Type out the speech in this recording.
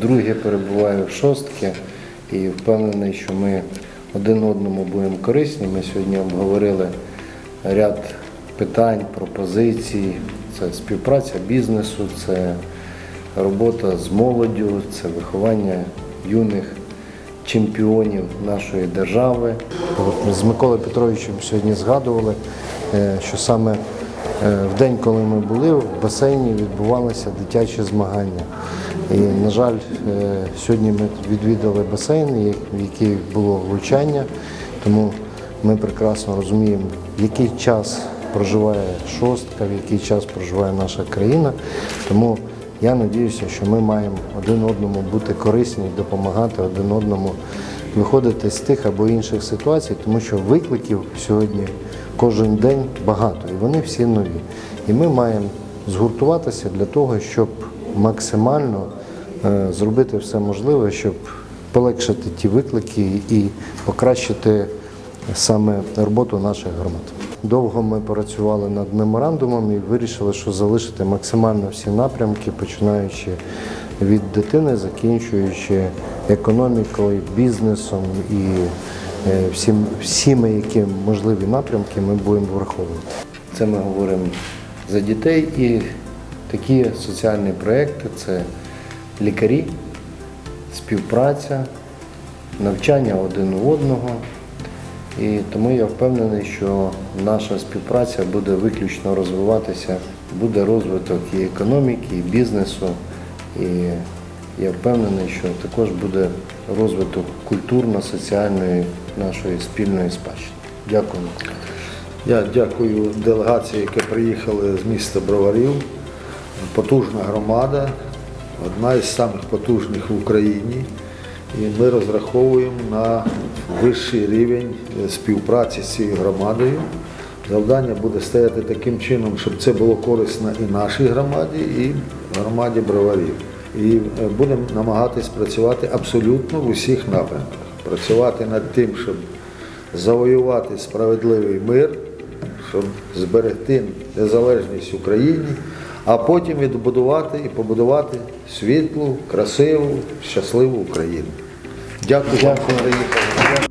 проживаю в шостки і впевнений, що ми один одному будемо корисні. Ми сьогодні обговорили ряд питань, пропозицій. Це співпраця бізнесу, це робота з молоддю, це виховання юних чемпіонів нашої держави. З Миколою Петровичем сьогодні згадували, е, що саме в день, коли ми були, в басейні відбувалися дитячі змагання. І, на жаль, е, сьогодні ми відвідали басейн, в який було влучання, тому ми прекрасно розуміємо, який час проживає шостка, в який час проживає наша країна. Тому я сподіваюся, що ми маємо один одному бути корисні допомагати один одному виходити з тих або інших ситуацій, тому що викликів сьогодні кожен день багато, і вони всі нові. І ми маємо згуртуватися для того, щоб максимально е, зробити все можливе, щоб полегшити ті виклики і покращити саме роботу наших громад. Довго ми працювали над меморандумом і вирішили, що залишити максимально всі напрямки, починаючи від дитини, закінчуючи економікою, бізнесом і е, всім, всіми, які можливі напрямки ми будемо враховувати. Це ми говоримо за дітей і такі соціальні проекти це лікарі, співпраця, навчання один у одного. І тому я впевнений, що наша співпраця буде виключно розвиватися, буде розвиток і економіки, і бізнесу. І я впевнений, що також буде розвиток культурно-соціальної нашої спільної спадщини. Дякую. Я дякую делегації, яка приїхали з міста Броварів. Потужна громада, одна із самих потужних в Україні. І ми розраховуємо на вищий рівень співпраці з цією громадою. Завдання буде стояти таким чином, щоб це було корисно і нашій громаді, і громаді броварів. І е, будемо намагатись працювати абсолютно в усіх напрямках. Працювати над тим, щоб завоювати справедливий мир, щоб зберегти незалежність України, а потім відбудувати і побудувати світлу, красиву, щасливу Україну. Дякую, вам, що приїхали.